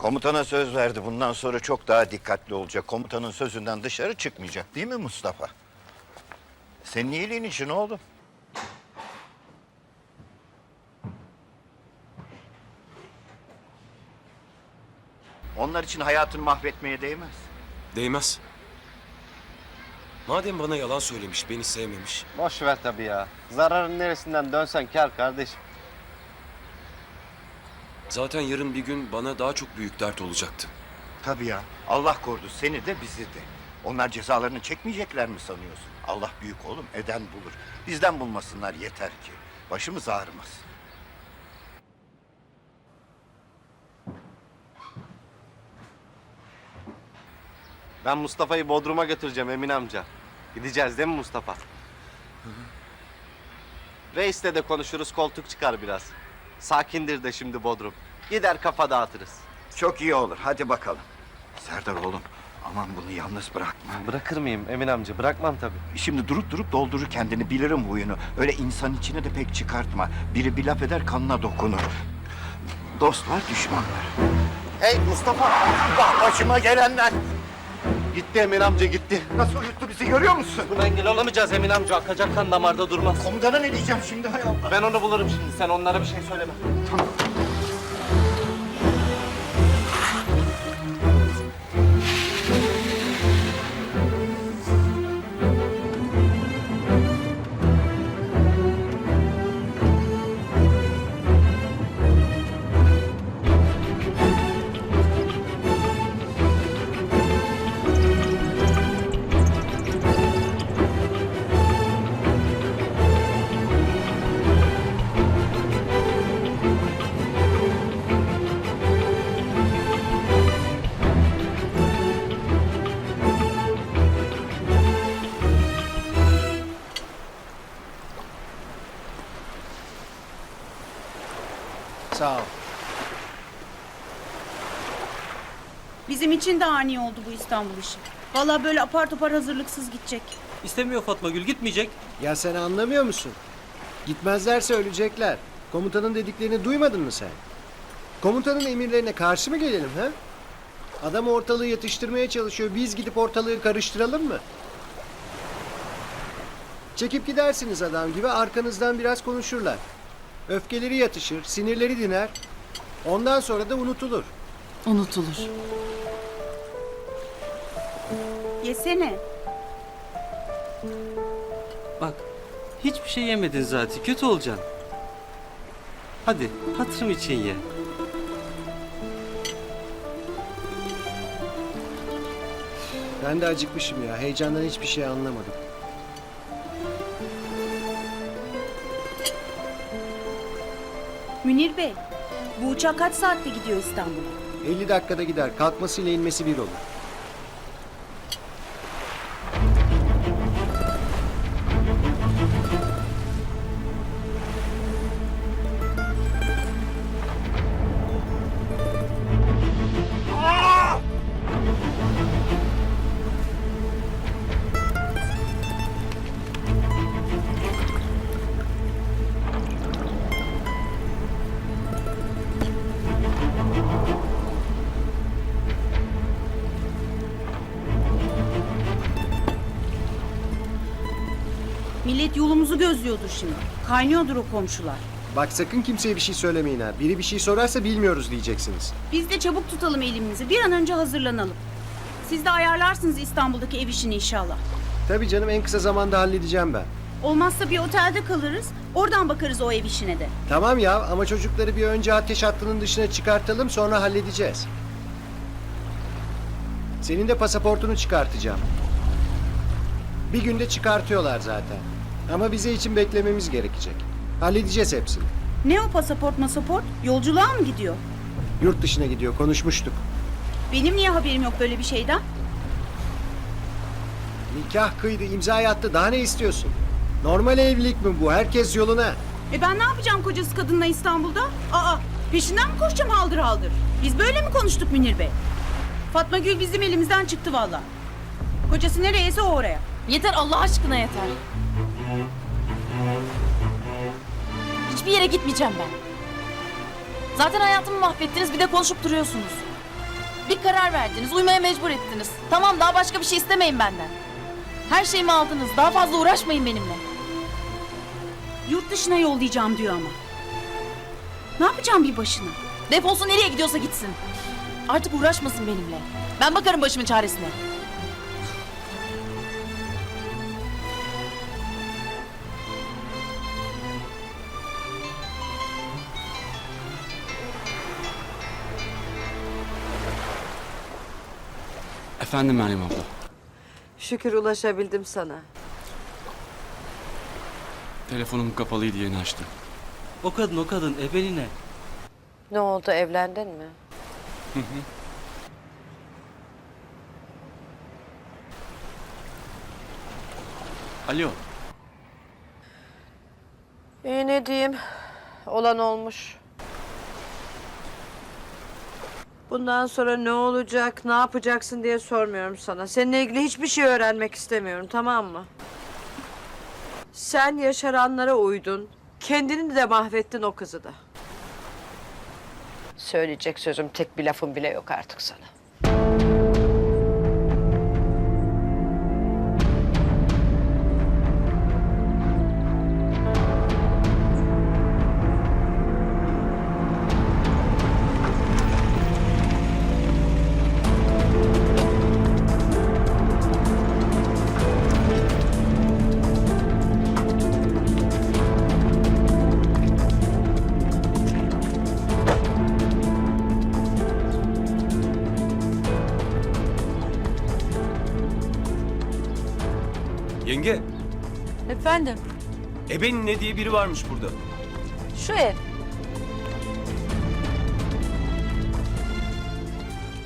Komutana söz verdi. Bundan sonra çok daha dikkatli olacak. Komutanın sözünden dışarı çıkmayacak. Değil mi Mustafa? Senin iyiliğin için oğlum. Onlar için hayatını mahvetmeye değmez. Değmez. Madem bana yalan söylemiş, beni sevmemiş. Boş ver tabii ya. Zararın neresinden dönsen kar kardeşim. Zaten yarın bir gün bana daha çok büyük dert olacaktı. Tabii ya. Allah korudu seni de bizi de. Onlar cezalarını çekmeyecekler mi sanıyorsun? Allah büyük oğlum eden bulur. Bizden bulmasınlar yeter ki. Başımız ağrımasın. Ben Mustafa'yı Bodrum'a götüreceğim Emin amca. Gideceğiz değil mi Mustafa? Reis'le de konuşuruz koltuk çıkar biraz. Sakindir de şimdi Bodrum. Gider kafa dağıtırız. Çok iyi olur. Hadi bakalım. Serdar oğlum aman bunu yalnız bırakma. Bırakır mıyım Emin amca? Bırakmam tabii. Şimdi durup durup doldurur kendini bilirim huyunu. Öyle insan içine de pek çıkartma. Biri bir laf eder kanına dokunur. Dostlar düşmanlar. Hey Mustafa! Bak başıma gelenler! Gitti Emin amca gitti. Nasıl uyuttu bizi görüyor musun? Buna engel olamayacağız Emin amca. Akacak kan damarda durmaz. Komutana ne diyeceğim şimdi hay Allah? Ben onu bulurum şimdi. Sen onlara bir şey söyleme. Sağ ol. Bizim için de ani oldu bu İstanbul işi. Vallahi böyle apar topar hazırlıksız gidecek. İstemiyor Fatma Gül gitmeyecek. Ya sen anlamıyor musun? Gitmezlerse ölecekler. Komutanın dediklerini duymadın mı sen? Komutanın emirlerine karşı mı gelelim ha? Adam ortalığı yatıştırmaya çalışıyor. Biz gidip ortalığı karıştıralım mı? Çekip gidersiniz adam gibi arkanızdan biraz konuşurlar. Öfkeleri yatışır, sinirleri diner. Ondan sonra da unutulur. Unutulur. Yesene. Bak hiçbir şey yemedin zaten kötü olacaksın. Hadi hatırım için ye. Ben de acıkmışım ya. Heyecandan hiçbir şey anlamadım. Münir Bey, bu uçak kaç saatte gidiyor İstanbul'a? 50 dakikada gider. Kalkmasıyla inmesi bir olur. Millet yolumuzu gözlüyordur şimdi. Kaynıyordur o komşular. Bak sakın kimseye bir şey söylemeyin ha. Biri bir şey sorarsa bilmiyoruz diyeceksiniz. Biz de çabuk tutalım elimizi. Bir an önce hazırlanalım. Siz de ayarlarsınız İstanbul'daki ev işini inşallah. Tabii canım en kısa zamanda halledeceğim ben. Olmazsa bir otelde kalırız. Oradan bakarız o ev işine de. Tamam ya ama çocukları bir önce ateş hattının dışına çıkartalım sonra halledeceğiz. Senin de pasaportunu çıkartacağım. Bir günde çıkartıyorlar zaten. Ama bize için beklememiz gerekecek. Halledeceğiz hepsini. Ne o pasaport masaport? Yolculuğa mı gidiyor? Yurt dışına gidiyor konuşmuştuk. Benim niye haberim yok böyle bir şeyden? Nikah kıydı imzayı attı daha ne istiyorsun? Normal evlilik mi bu? Herkes yoluna. E ben ne yapacağım kocası kadınla İstanbul'da? Aa peşinden mi koşacağım haldır haldır? Biz böyle mi konuştuk Münir Bey? Fatma Gül bizim elimizden çıktı valla. Kocası nereyse o oraya. Yeter Allah aşkına yeter. Hiçbir yere gitmeyeceğim ben. Zaten hayatımı mahvettiniz bir de konuşup duruyorsunuz. Bir karar verdiniz, uymaya mecbur ettiniz. Tamam daha başka bir şey istemeyin benden. Her şeyimi aldınız, daha fazla uğraşmayın benimle. Yurt dışına yollayacağım diyor ama. Ne yapacağım bir başına? Defolsun nereye gidiyorsa gitsin. Artık uğraşmasın benimle. Ben bakarım başımın çaresine. Efendim Meryem abla. Şükür ulaşabildim sana. Telefonum kapalıydı yeni açtım. O kadın o kadın ebeline. Ne oldu evlendin mi? Alo. İyi ne diyeyim? Olan olmuş. Bundan sonra ne olacak, ne yapacaksın diye sormuyorum sana. Seninle ilgili hiçbir şey öğrenmek istemiyorum, tamam mı? Sen yaşaranlara uydun. Kendini de mahvettin o kızı da. Söyleyecek sözüm tek bir lafım bile yok artık sana. Yenge, Efendim, Ebe'nin ne diye biri varmış burada. şu ev.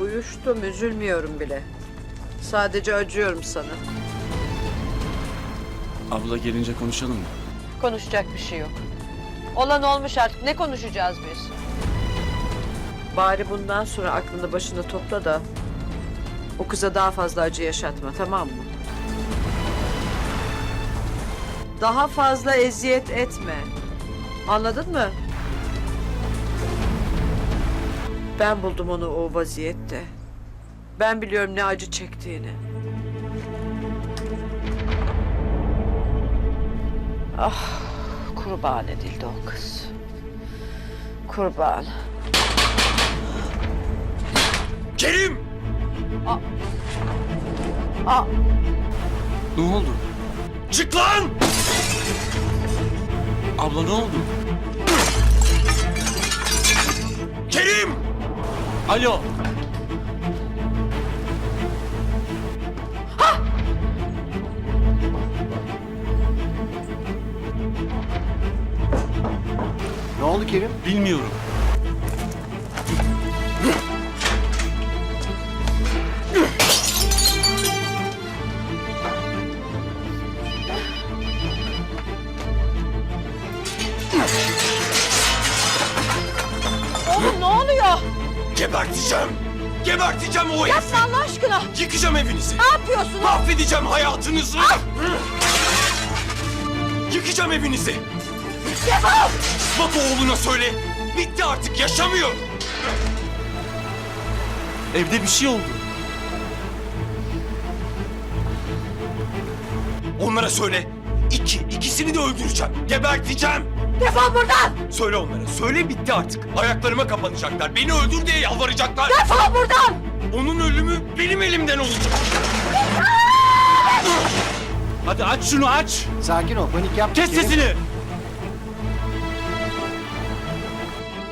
Uyuştum, üzülmüyorum bile. Sadece acıyorum sana. Abla gelince konuşalım mı? Konuşacak bir şey yok. Olan olmuş artık. Ne konuşacağız biz? Bari bundan sonra aklını başına topla da o kıza daha fazla acı yaşatma tamam mı? Daha fazla eziyet etme. Anladın mı? Ben buldum onu o vaziyette. Ben biliyorum ne acı çektiğini. Kurban edildi o kız. Kurban. Kerim! Aa, Ne oldu? Çık lan! Abla ne oldu? Kerim! Alo! Ne oldu Kerim? Bilmiyorum. Geberteceğim! Geberteceğim o herifi! Yapma Allah aşkına. Yıkacağım evinizi! Ne yapıyorsun? Mahvedeceğim hayatınızı! Yıkacağım evinizi! Defol! Bak oğluna söyle! Bitti artık yaşamıyor! Evde bir şey oldu. Onlara söyle. İki, ikisini de öldüreceğim. Geberteceğim. Defol buradan! Söyle onlara. Söyle bitti artık. Ayaklarıma kapanacaklar. Beni öldür diye yalvaracaklar. Defol buradan! Onun ölümü benim elimden olacak. Hadi aç şunu aç. Sakin ol panik yapma. Kes sesini.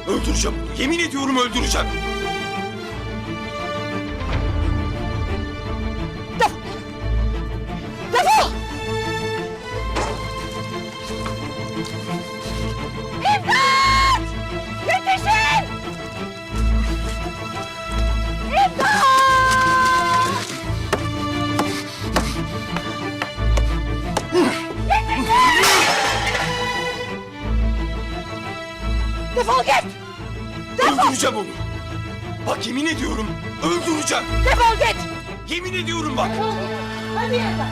Öldüreceğim. Yemin ediyorum öldüreceğim. Defol git! Öldüreceğim onu. Bak yemin ediyorum öldüreceğim. Defol git! Yemin ediyorum bak. Hadi yerden!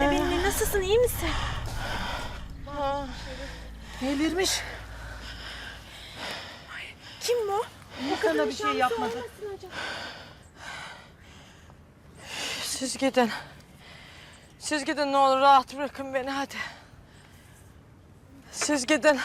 Bebeğim nasılsın, iyi misin? Delirmiş. Kim bu? Sana bir şey yapmadı. Siz gidin. Siz gidin ne olur rahat bırakın beni hadi. Siz gidin.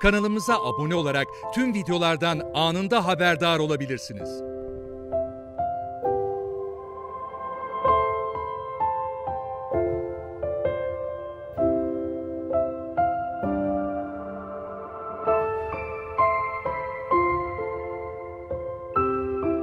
Kanalımıza abone olarak tüm videolardan anında haberdar olabilirsiniz.